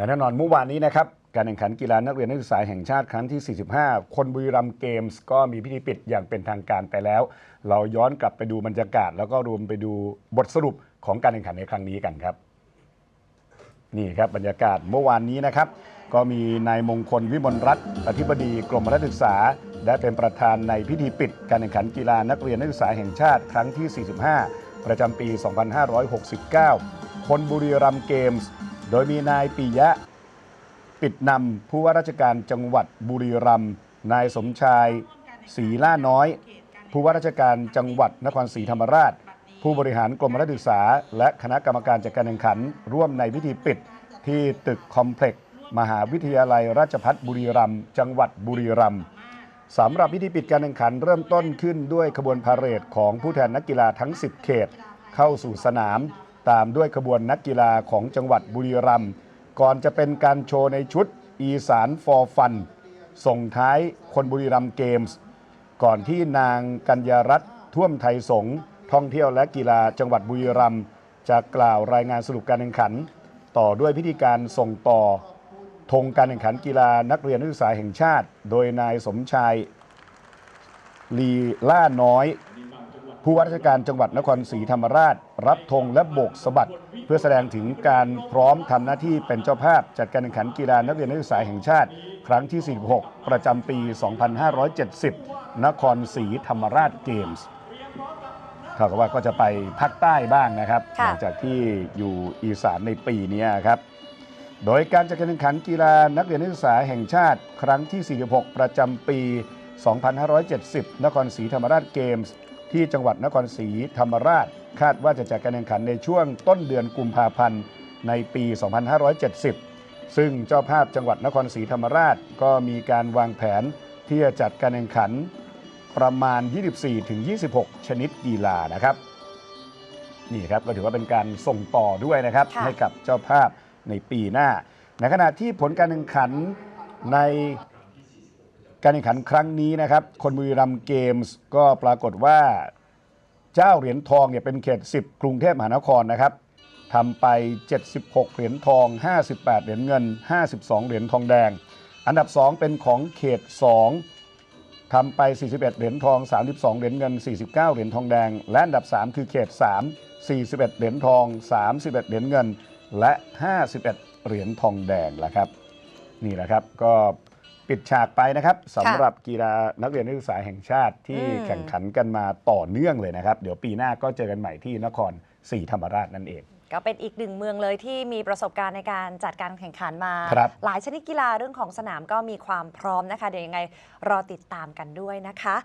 และแน่นอนเมื่อวานนี้นะครับการแข่งขันกีฬานักเรียนนักศึกษาแห่งชาติครั้งที่ 45 คนบุรีรัมย์เกมส์ก็มีพิธีปิดอย่างเป็นทางการไปแล้ว เราย้อนกลับไปดูบรรยากาศ แล้วก็รวมไปดูบทสรุปของการแข่งขันในครั้งนี้กันครับ นี่ครับบรรยากาศเมื่อวานนี้นะครับ ก็มีนายมงคลวิมลรัตน์อธิบดีกรมรัฐศึกษา ได้เป็นประธานในพิธีปิด การแข่งขันกีฬานักเรียนนักศึกษาแห่งชาติครั้งที่ 45 ประจำปี 2569 คนบุรีรัมย์เกมส์ โดยมีนายปิยะ ปิดนำผู้ว่าราชการจังหวัดบุรีรัมย์นายสมชายศรีล่าน้อย ผู้ว่าราชการจังหวัดนครศรีธรรมราช ผู้บริหารกรมรัฐศึกษา และคณะกรรมการจัดการแข่งขัน ร่วมในพิธีปิดที่ตึกคอมเพล็กซ์มหาวิทยาลัยราชภัฏบุรีรัมย์จังหวัดบุรีรัมย์สำหรับพิธีปิดการแข่งขันเริ่มต้นขึ้นด้วยขบวนพาเหรดของผู้แทนนักกีฬาทั้ง 10 เขต เข้าสู่สนาม ตามด้วยขบวนนักกีฬาของจังหวัดบุรีรัมย์ก่อนจะเป็นการโชว์ในชุดอีสานฟอร์ฟัน ส่งท้ายคนบุรีรัมย์เกมส์ ก่อนที่นางกัญญารัตน์ท่วมไทยสงท่องเที่ยวและกีฬาจังหวัดบุรีรัมย์จะกล่าวรายงานสรุปการแข่งขัน ต่อด้วยพิธีการส่งต่อธงการแข่งขันกีฬานักเรียนนักศึกษาแห่งชาติ โดยนายสมชายลีล่าน้อย ผู้ว่าราชการจังหวัดนครศรีธรรมราช รับธงและโบกสะบัดเพื่อแสดงถึงการพร้อมทำหน้าที่เป็นเจ้าภาพ จัดการแข่งขันกีฬานักเรียนนักศึกษาแห่งชาติ ครั้งที่ 46 ประจำปี 2570 นครศรีธรรมราชเกมส์เท่ากับว่าก็จะไปภาคใต้บ้างนะครับหค่ะลังจากที่อยู่อีสานในปีนี้ครับ โดยการจัดการแข่งขันกีฬานักเรียนนักศึกษาแห่งชาติ ครั้งที่ 46 ประจำปี 2570 นครศรีธรรมราชเกมส์ ที่จังหวัดนครศรีธรรมราช คาดว่าจะจัดการแข่งขันในช่วงต้นเดือนกุมภาพันธ์ในปี 2570 ซึ่งเจ้าภาพจังหวัดนครศรีธรรมราชก็มีการวางแผนที่จะจัดการแข่งขันประมาณ 24-26 ชนิดกีฬานะครับนี่ครับก็ถือว่าเป็นการส่งต่อด้วยนะครับค่ะให้กับเจ้าภาพในปีหน้า ในขณะที่ผลการแข่งขันใน การแข่งขันครั้งนี้นะครับ คนบุรีรัมย์เกมส์ก็ปรากฏว่าเจ้าเหรียญทองเนี่ยเป็นเขต 10 กรุงเทพมหานครนะครับทำไป 76 เหรียญทอง 58 เหรียญเงิน 52 เหรียญทองแดง อันดับ 2 เป็นของเขต 2ทำไป 41 เหรียญทอง 32 เหรียญเงิน 49 เหรียญทองแดง และอันดับ 3 คือเขต 3 41 เหรียญทอง 31 เหรียญเงิน และ 51 เหรียญทองแดงละครับ นี่แหละครับก็ ปิดฉากไปนะครับสำหรับกีฬานักเรียนนักศึกษาแห่งชาติที่อืมแข่งขันกันมาต่อเนื่องเลยนะครับ เดี๋ยวปีหน้าก็เจอกันใหม่ที่นครศรีธรรมราชนั่นเอง ก็เป็นอีกหนึ่งเมืองเลยที่มีประสบการณ์ในการจัดการแข่งขันมาครับหลายชนิดกีฬาเรื่องของสนามก็มีความพร้อมนะคะ เดี๋ยวยังไงรอติดตามกันด้วยนะคะ